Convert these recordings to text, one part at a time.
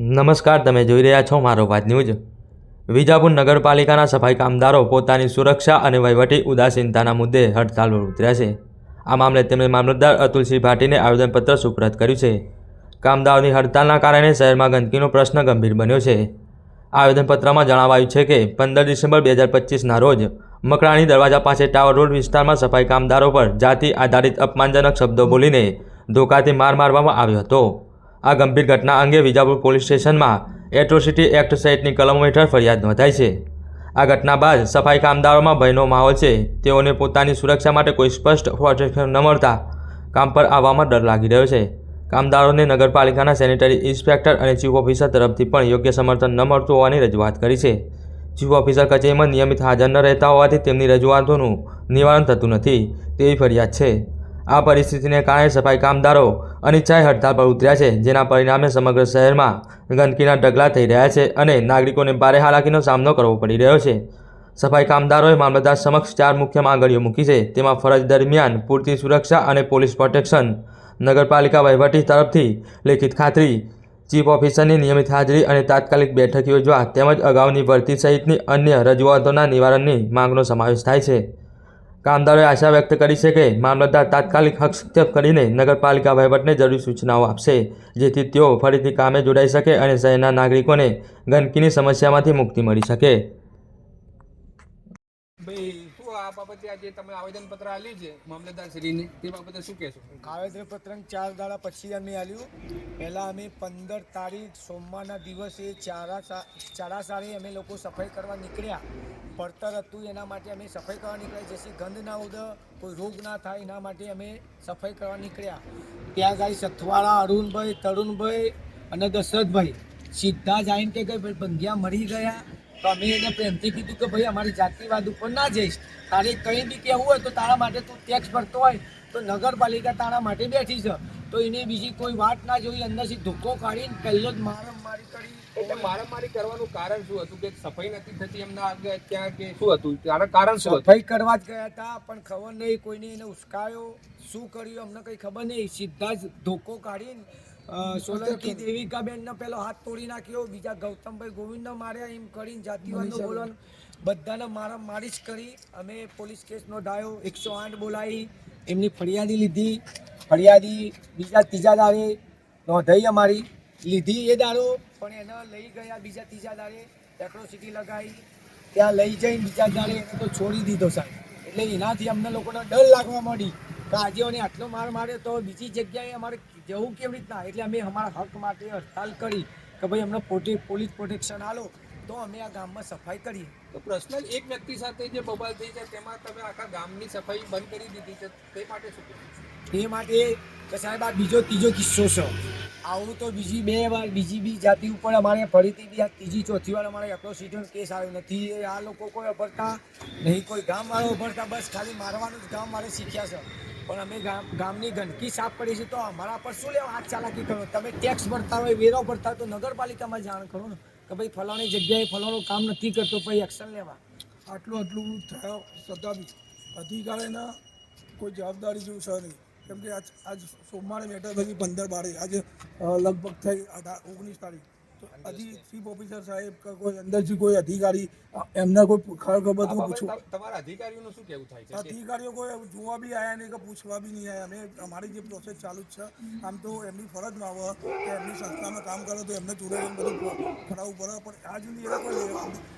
નમસ્કાર, તમે જોઈ રહ્યા છો મારો વાત ન્યૂઝ. વિજાપુર નગરપાલિકાના સફાઈ કામદારો પોતાની સુરક્ષા અને વહીવટી ઉદાસીનતાના મુદ્દે હડતાલ પર ઉતર્યા છે. આ મામલે તેમણે મામલતદાર અતુલસિંહ ભાટીને આવેદનપત્ર સુપ્રત કર્યું છે. કામદારોની હડતાલના કારણે શહેરમાં ગંદકીનો પ્રશ્ન ગંભીર બન્યો છે. આવેદનપત્રમાં જણાવાયું છે કે, પંદર ડિસેમ્બર બે હજાર પચીસના રોજ મકરાણી દરવાજા પાસે ટાવર રોડ વિસ્તારમાં સફાઈ કામદારો પર જાતિ આધારિત અપમાનજનક શબ્દો બોલીને ધોકાથી માર મારવામાં આવ્યો હતો. આ ગંભીર ઘટના અંગે વિજાપુર પોલીસ સ્ટેશનમાં એટ્રોસિટી એક્ટ સહિતની કલમો હેઠળ ફરિયાદ નોંધાઈ છે. આ ઘટના બાદ સફાઈ કામદારોમાં ભયનો માહોલ છે. તેઓને પોતાની સુરક્ષા માટે કોઈ સ્પષ્ટ પ્રોટેક્શન ન મળતા કામ પર આવવામાં ડર લાગી રહ્યો છે. કામદારોને નગરપાલિકાના સેનિટરી ઇન્સ્પેક્ટર અને ચીફ ઓફિસર તરફથી પણ યોગ્ય સમર્થન ન મળતું હોવાની રજૂઆત કરી છે. ચીફ ઓફિસર કચેરીમાં નિયમિત હાજર ન રહેતા હોવાથી તેમની રજૂઆતોનું નિવારણ થતું નથી. તેવી ફરિયાદ છે. આ પરિસ્થિતિને કારણે સફાઈ કામદારો અનિચ્છાએ હડતાલ પર ઉતર્યા છે, જેના પરિણામે સમગ્ર શહેરમાં ગંદકીના ઢગલા થઈ રહ્યા છે અને નાગરિકોને ભારે હાલાકીનો સામનો કરવો પડી રહ્યો છે. સફાઈ કામદારોએ મામલતદાર સમક્ષ ચાર મુખ્ય માંગણીઓ મૂકી છે. તેમાં ફરજ દરમિયાન પૂરતી સુરક્ષા અને પોલીસ પ્રોટેક્શન, નગરપાલિકા વહીવટી તરફથી લેખિત ખાતરી, ચીફ ઓફિસરની નિયમિત હાજરી અને તાત્કાલિક બેઠક યોજવા તેમજ અગાઉની ભરતી સહિતની અન્ય રજૂઆતોના નિવારણની માંગનો સમાવેશ થાય છે. કામદારોએ આશા વ્યક્ત કરી છે કે મામલતદાર તાત્કાલિક હસ્તક્ષેપ કરીને નગરપાલિકા વહીવટને જરૂરી સૂચનાઓ આપશે, જેથી તેઓ ફરીથી કામે જોડાઈ શકે અને શહેરના નાગરિકોને ગંદકીની સમસ્યામાંથી મુક્તિ મળી શકે. બાબતે તમે આવેદનપત્ર આપ્યું છે મામલતદારશ્રીને બાબતે શું કહેશો? આવેદન ચાર દાડા પછી અમે આલ્યું. પહેલાં અમે પંદર તારીખ સોમવારના દિવસે ચારા સા- ચારા અમે લોકો સફાઈ કરવા નીકળ્યા. પડતર હતું એના માટે અમે સફાઈ કરવા નીકળ્યા. જેથી ગંધ ના ઉડે કોઈ રોગ ના થાય એના માટે અમે સફાઈ કરવા નીકળ્યા. ત્યાં ગાઈ સથવાળા અરુણભાઈ, તરુણભાઈ અને દશરથભાઈ સીધા જાઈને કે ભાઈ બંધિયા મરી ગયા. તો અમે એને પ્રેમથી કીધું કે ભાઈ અમારી જાતિવાદ ઉપર ના જઈશ. તારે કંઈ બી કહેવું હોય તો તારા માટે તું ટેક્સ ભરતો હોય. તો નગરપાલિકા તારા માટે બેઠી છે. તો એને બીજી કોઈ વાત ના જોઈ અંદરથી ધોકો કાઢીને પહેલો જ મારમ મારી કરી. એટલે મારામારી કરવાનું કારણ શું હતું? કે સફાઈ નથી થતી એમના આગળ ત્યાં કે શું હતું? તારા કારણ શું સફાઈ કરવા જ ગયા હતા પણ ખબર નહીં કોઈને એને ઉશ્કાયો શું કર્યું? અમને કંઈ ખબર નહીં. સીધા જ ધોકો કાઢીને સોલંકી દેવિકાબેનનો પેલો હાથ તોડી નાખ્યો બીજા ગૌતમભાઈ ગોવિંદને માર્યા એમ કરીને જાતિવાદનું બોલવાનું બધાને મારા મારી જ કરી. અમે પોલીસ કેસ નોંધાયો એકસો આઠ બોલાવી એમની ફરિયાદી લીધી. ફરિયાદી બીજા ત્રીજા દાડે નોંધાઈ અમારી. લીધી એ દાડો પણ એને લઈ ગયા બીજા ત્રીજા દાડે. એટ્રોસિટી લગાવી ત્યાં લઈ જઈને બીજા દાડે એને તો છોડી દીધો સાહેબ. એટલે એનાથી અમને લોકોને ડર લાગવા માંડી. કે આજે આટલો માર માર્યો તો બીજી જગ્યાએ અમારે જવું કેવી રીતના? એટલે અમે અમારા હક માટે હડતાલ કરી કે ભાઈ અમને પોતે પોલીસ પ્રોટેક્શન આલો તો અમે આ ગામમાં સફાઈ કરીએ. તો પર્સનલ એક વ્યક્તિ સાથે જે બબાલ થઈ છે તેમાં તમે આખા ગામની સફાઈ બંધ કરી દીધી છે. તે માટે શું એ માટે કે સાહેબ આ બીજો ત્રીજો કિસ્સો છે. આવું તો બીજી બે વાર બીજી બી જાતિ ઉપર અમારે ફરીથી બી આ ત્રીજી ચોથી વાર અમારે એપ્રોસિટીનો કેસ આવ્યો. નથી આ લોકો કોઈ અભરતા નહીં કોઈ ગામવાળો અભરતા બસ ખાલી મારવાનું જ ગામ મારે શીખ્યા છે. પણ અમે ગામ ગામની ગંદકી સાફ કરી છે તો અમારા પર શું લેવા હાથ ચાલાકી કરો? તમે ટેક્સ ભરતા હોય, વેરો ભરતા હોય, તો નગરપાલિકામાં જાણ કરો ને, કે ભાઈ ફલાણી જગ્યાએ ફલાણું કામ નથી કરતો પછી એક્શન લેવા. આટલું આટલું થયા છતાં અધિકારીના કોઈ જવાબદારી જેવું છે નહીં. કેમ કે આજ આજ સોમવારે બેઠા પછી પંદર બારે, આજે લગભગ થઈ અઢાર ઓગણીસ તારીખ. હજી ચીફ ઓફિસર સાહેબ કોઈ અંદરથી કોઈ અધિકારી અ, કોઈ ખબર ખબર તો બાબતે તમારા અધિકારીઓનું શું કહેવું થાય છે? અધિકારીઓ કોઈ જોવા બી આવ્યા નહીં કે પૂછવા બી નહીં આવ્યા અમે અમારી જે પ્રોસેસ ચાલુ જ છે. આમ તો એમની ફરજમાં આવે કે એમની સંસ્થામાં કામ કરો તો એમને જોડે બધું પડે. પણ આ સુધી એવા કોઈ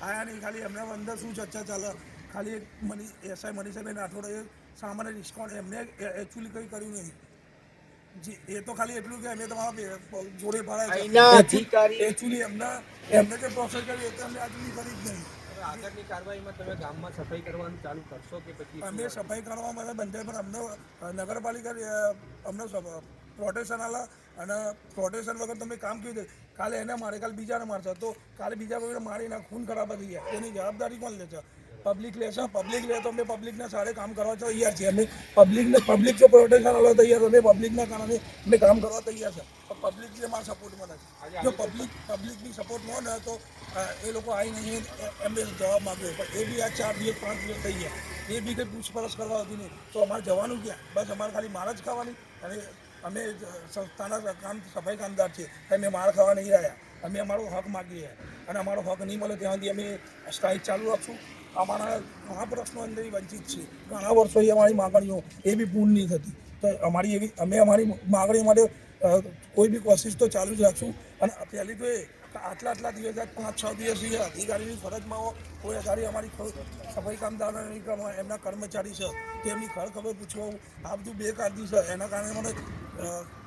આવ્યા નહીં. ખાલી એમના અંદર શું ચર્ચા ચાલે? ખાલી એક મની એસઆઈ મનીષાબેન રાઠોડે સામાન્ય રિસ્કોન્ડ એમને એકચ્યુઅલી કંઈ કર્યું નહીં. એ તો ખાલી એટલું કે અમે તમારા જોડે અહીંના અધિકારી- એક્ચ્યુઅલી એમને એમને જે પ્રોસેસ કરી એ અમે આજની આજુ કરી જ નહીં. આગળની કાર્યવાહીમાં તમે ગામમાં સફાઈ કરવાનું ચાલુ કરશો કે પછી અમે સફાઈ કરવા માટે બંધ પર અમને નગરપાલિકા અમને પ્રોટેક્શન આલા અને પ્રોટેક્શન વગર તમે કામ કેવી રીતે કાલે એને મારે કાલે બીજાને મારશે. તો કાલે બીજા કોઈને મારીને ખૂન ખરાબ થઈ ગયા એની જવાબદારી કોણ લે છે પબ્લિક લે છે. પબ્લિક લે તો અમે પબ્લિકના સારે કામ કરવા તૈયાર છીએ. અમે પબ્લિકને પબ્લિક જો પ્રોટેક્શન આવવા તૈયાર અમે પબ્લિકના કારણે અમે કામ કરવા તૈયાર છે. પબ્લિક જે મારા સપોર્ટમાં નથી. જો પબ્લિક પબ્લિકની સપોર્ટ ન હોય તો એ લોકો આવી નહીં એમને જવાબ માગ્યો પણ એ બી આ ચાર દિવસ પાંચ દિવસ થઈ ગયા. એ બી કંઈ પૂછપરછ કરવા હતી નહીં. તો અમારે જવાનું ક્યાં? બસ અમારે ખાલી માર જ ખાવાની. અને અમે સંસ્થાના કામ સફાઈ કામદાર છીએ. અમે માર ખાવા નહીં રહ્યા. અમે અમારો હક માગીએ. અને અમારો હક નહીં મળે ત્યાં સુધી અમે સ્ટ્રાઇક ચાલુ રાખશું. અમારા ઘણા પ્રશ્નો અંદર વંચિત છે. ઘણા વર્ષોથી અમારી માગણીઓ એ બી પૂર્ણ નહીં થતી. તો અમારી એવી, અમે અમારી માગણી માટે કોઈ બી કોશિશ તો ચાલુ જ રાખશું. અને પહેલી તો એ આટલા આટલા દિવસ પાંચ, છ દિવસથી અધિકારીની ફરજમાં કોઈ અધિકારી અમારી સફાઈ કામદારોની એમના કર્મચારી છે તેમની ખર ખબર પૂછવા, આ બધું બેકારજી છે. એના કારણે મને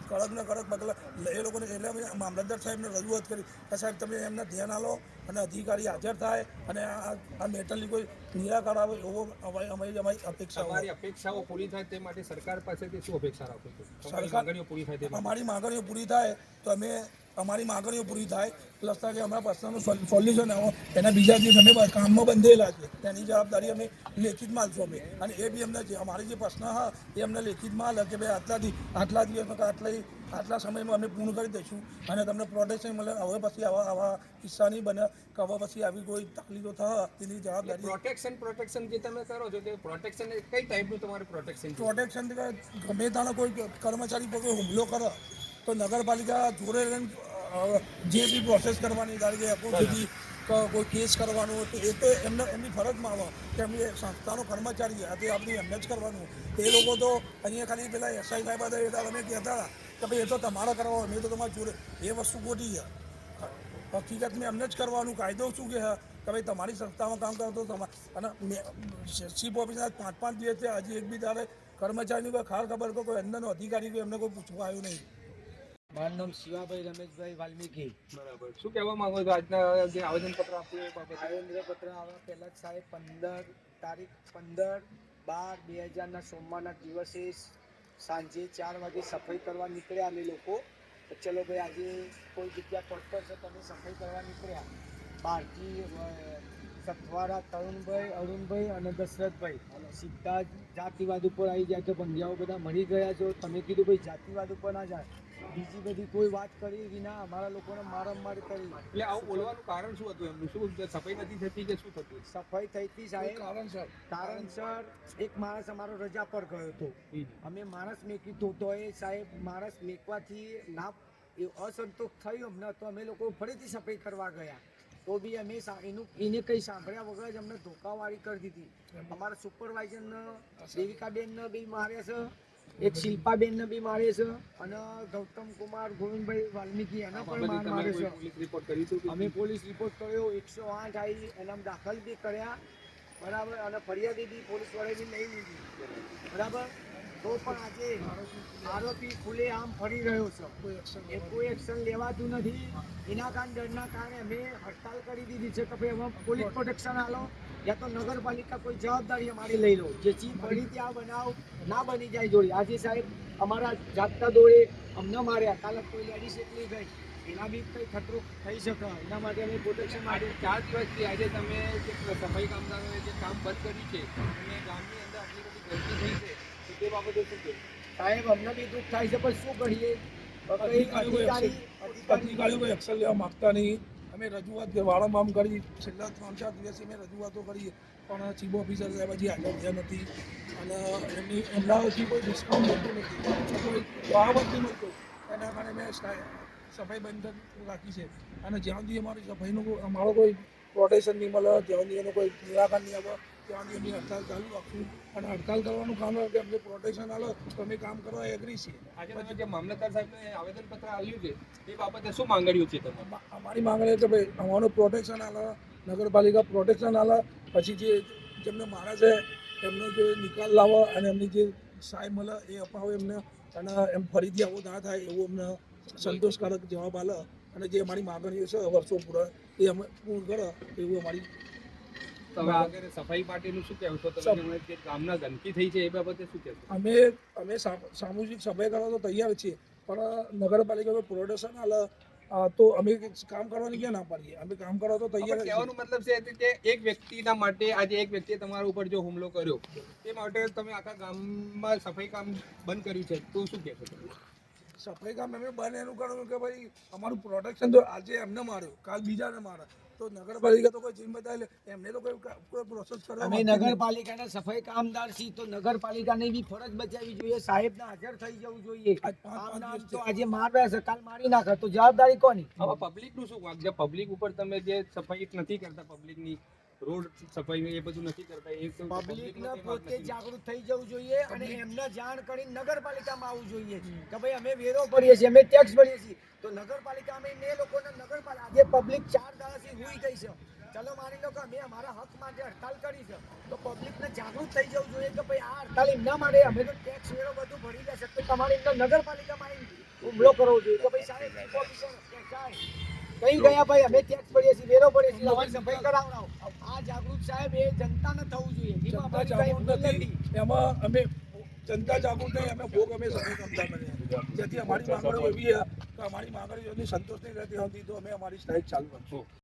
કડક ને કડક પગલાં એ લોકોને એટલે અમે મામલતદાર સાહેબને રજૂઆત કરી કે સાહેબ તમે એમને ધ્યાન આલો અને અધિકારી હાજર થાય અને આ મેટલની કોઈ નિરાકરણ આવે એવો અમારી અમારી અમારી અપેક્ષા અમારી અપેક્ષાઓ પૂરી થાય તે માટે સરકાર પાસેથી શું અપેક્ષા રાખો છો? સરકાર- માંગણીઓ પૂરી થાય અમારી માગણીઓ પૂરી થાય તો અમે અમારી માગણીઓ પૂરી થાય પ્લસ કે અમારા પ્રશ્નનું સોલ્યુશન આવો. એના બીજા દિવસ અમે કામમાં બંધેલા છે. તેની જવાબદારી અમે લેખિતમાં આલશું અમે. અને એ બી અમને જે અમારી જે પ્રશ્ન હા એ અમને લેખિતમાં હાલ કે ભાઈ આટલાથી આટલા દિવસમાં આટલા આટલા સમયમાં અમે પૂર્ણ કરી દઈશું. અને તમને પ્રોટેક્શન મળે હવે પછી આવા આવા કિસ્સા નહીં બને. કે હવે પછી આવી કોઈ તકલીફો થાય તેની જવાબદારી પ્રોટેક્શન પ્રોટેક્શન જે તમે કરો છો તે પ્રોટેક્શન કઈ ટાઈપનું તમારું પ્રોટેક્શન પ્રોટેક્શન ગમે તાનો કોઈ કર્મચારી પર કોઈ હુમલો કરે તો નગરપાલિકા જોડે જે બી પ્રોસેસ કરવાની ધારી કે એપો સુધી કોઈ કેસ કરવાનો હોય તો એ તો એમને એમની ફરજ આવે કે એમની સંસ્થાનો કર્મચારી આ તે આપણે એમને જ કરવાનું. એ લોકો તો અહીંયા ખાલી પેલા એસઆઈ સાહેબ હતા એ અમે કહેતા હતા કે ભાઈ એ તો તમારે કરવા મેં તો તમારે જોડે એ વસ્તુ ખોટી છે. હકીકતમાં એમને જ કરવાનું કાયદો શું કે કે ભાઈ તમારી સંસ્થામાં કામ કરો તો તમારે અને મેં ચીફ ઓફિસર પાંચ પાંચ દિવસ છે હજી એક બી તારે કર્મચારીની કોઈ ખાર ખબર કોઈ અંદરનો અધિકારી કોઈ એમને કોઈ પૂછવા આવ્યું નહીં. મારું નામ શિવાભાઈ રમેશભાઈ વાલ્મીકી. બરાબર. શું કહેવા માંગો છો આજના જે આવેદનપત્ર આપ્યું એ બાબતે? આવેદનપત્ર આવવા પહેલાં જ સાહેબ પંદર તારીખ પંદર બાર બે હજારના સોમવારના દિવસે સાંજે ચાર વાગે સફાઈ કરવા નીકળ્યા અમે લોકો. તો ચલો ભાઈ આજે કોઈ જગ્યા પડ છે તમે સફાઈ કરવા નીકળ્યા. બહારથી સથવારા તરુણભાઈ અરુણભાઈ અને દશરથભાઈ. સીધા જાતિવાદ ઉપર આવી ગયા તો ભંગિયાઓ બધા મળી ગયા છો. તમે કીધું ભાઈ જાતિવાદ ઉપર ના જાય. બીજી બધી કોઈ વાત કરી વિના અમારા લોકોને મારમાર કરી. એટલે આવું બોલવાનું કારણ શું હતું એમનું? શું સફાઈ નથી થતી કે શું થતું સફાઈ થઈ હતી સાહેબ. કારણ સર? કારણસર એક માણસ અમારો રજા પર ગયો હતો. અમે માણસ મેકી હતું તો એ સાહેબ માણસ મેકવાથી ના એ અસંતોષ થયો. અમને તો અમે લોકો ફરીથી સફાઈ કરવા ગયા. તો બી અમે એનું એને કંઈ સાંભળ્યા વગર જ અમને ધોકાવાળી કરી દીધી. અમારા સુપરવાઇઝરને દેવિકાબેનને બી માર્યા છે એક શિલ્પાબેનને બી મારે છે અને ગૌતમ કુમાર ગોવિંદભાઈ વાલ્મીકી એને પણ માર મારે છે. અમે પોલીસ રિપોર્ટ કર્યો એકસો આઠ આવી એના દાખલ બી કર્યા બરાબર અને ફરિયાદી બી પોલીસ વાળાએ બી લઈ લીધી. બરાબર? તો પણ આજે આરોપી ખુલે આમ ફરી રહ્યો છે. એ કોઈ એક્શન લેવાતું નથી. એના કારણે ડરના કારણે અમે હડતાલ કરી દીધી છે કે ભાઈ અમે પોલીસ પ્રોટેક્શન આલો. યા તો નગરપાલિકા કોઈ જવાબદારી અમારી લઈ લો. જેથી ફરીથી ત્યાં બનાવ ના બની જાય જોડી. આજે સાહેબ અમારા જાતના દોડે અમને માર્યા. કાલે કોઈ લેડીઝ એટલી ગઈ એના બી કંઈ ખતરો થઈ શકે. એના માટે અમે પ્રોટેક્શન માટે ચાર દિવસથી આજે તમે જે સફાઈ કામદારોએ જે કામ બંધ કર્યું છે અને ગામની અંદર આટલી બધી ગરદી થઈ છે તો તે બાબતે શું કહે? સાહેબ અમને બી દુઃખ થાય છે પણ શું કરીએ? કંઈ અધિકારીઓ કોઈ અધિકારી એક્શન- અધિકારીઓ કોઈ એક્શન લેવા માગતા નહીં. અમે રજૂઆત વારંવાર કરી, છેલ્લા ત્રણ ચાર દિવસથી અમે રજૂઆતો કરી પણ ચીફ ઓફિસર સાહેબ હજી આગળ થયા નથી. અને એમની, એમના હજી કોઈ ડિસ્કાઉન્ટ મળતું નથી. કોઈ ભાવ જ નહોતો. એના કારણે મેં સફાઈ બંધ રાખી છે. અને જ્યાં સુધી અમારી સફાઈનું અમારો કોઈ પ્રોટેક્શન નહીં મળે, જ્યાં સુધી એનું કોઈ નિરાકરણ નહીં આવે ત્યાં સુધી હડતાલ ચાલુ રાખશું અને હડતાલ કરવાનું કામ કે અમને પ્રોટેક્શન આલો તો અમે કામ કરવા એગ્રી છીએ. આજે તમે જે મામલતદાર સાહેબને આવેદનપત્ર આપ્યું છે એ બાબતે શું માંગણીઓ છે તમે અમા- અમારી માંગણી કે ભાઈ અમારું પ્રોટેક્શન આલો નગરપાલિકા પ્રોટેક્શન આલે પછી જે જેમને મારે છે એમનો જે નિકાલ લાવો અને એમની જે સહાય મળે એ અપાવો એમને અને એમ ફરીથી આવું ના થાય એવું અમને સંતોષકારક જવાબ આલે અને જે અમારી માંગણીઓ છે વર્ષો પૂરા એ અમે પૂર્ણ કરે એવું અમારી તમે આગળ સફાઈ માટેનું શું કહેવું છો? તમે સફ- હમણાં જે ગામના ગંદકી થઈ છે એ બાબતે શું કહેશો? અમે અમે સામૂહિક સફાઈ કરવા તો તૈયાર છીએ પણ નગરપાલિકા પ્રોડક્શન તો અમે કામ કરવાની ક્યાં ના પાડીએ? અમે કામ કરવા તો તૈયાર કહેવાનો મતલબ છે કે એક વ્યક્તિના માટે આજે એક વ્યક્તિએ તમારા ઉપર જો હુમલો કર્યો તે માટે તમે આખા ગામમાં સફાઈ કામ બંધ કર્યું છે તો શું કહેશો? સફાઈ કામ એમને બને એનું કારણ કે ભાઈ અમારું પ્રોટેક્શન તો આજે એમને માર્યો કાલ બીજાને મારે તો નગરપાલિકા તો કોઈ જિમ્મેદારી લે એમને તો કોઈ કોઈ પ્રોસેસ કરવા અમે નગરપાલિકાના સફાઈ કામદાર છીએ તો નગરપાલિકાને બી ફરજ બચાવવી જોઈએ. સાહેબને હાજર થઈ જવું જોઈએ. તો આજે માર્યા છે કાલ મારી નાખે. તો જવાબદારી કોની? હવે પબ્લિકનું શું વાંક? છે પબ્લિક ઉપર તમે જે સફાઈ નથી કરતા પબ્લિકની રોડ સફાઈ એ બધું નથી કરતા એ તો પબ્લિક ને પોતે જાગૃત થઈ જવું જોઈએ અને એમને જાણ કરી નગરપાલિકામાં આવવું જોઈએ કે ભાઈ અમે વેરો ભરીએ છીએ અમે ટેક્સ ભરીએ છીએ. તો નગરપાલિકા અમે એ લોકોને નગરપાલિકા આજે પબ્લિક ચાર દાડાથી હુઈ ગઈ છે. ચલો માની લો કે અમે અમારા હક માટે હડતાલ કરી છે. તો પબ્લિકને જાગૃત થઈ જવું જોઈએ કે ભાઈ આ હડતાલ એમના માટે અમે તો ટેક્સ વેરો બધું ભરી લેશે તો તમારે એમને નગરપાલિકામાં આવીને હુમલો કરવો જોઈએ કે ભાઈ સાહેબ ઓફિસર કે સાહેબ કઈ ગયા ભાઈ? અમે ટેક્સ ભરીએ છીએ વેરો ભરીએ છીએ. અમારી સફાઈ કરાવડાવો. આ જાગૃત સાહેબ એ જનતાને થવું જોઈએ. એમાં જનતા જાગૃત નથી. એમાં અમે જનતા જાગૃત નહીં અમે ભોગ અમે સફાઈ કરતા બન્યા. જેથી અમારી માંગણીઓ એવી કે અમારી માંગણીઓની સંતોષ નહીં રહેતી હતી તો અમે અમારી સ્ટ્રાઇક ચાલુ કરશું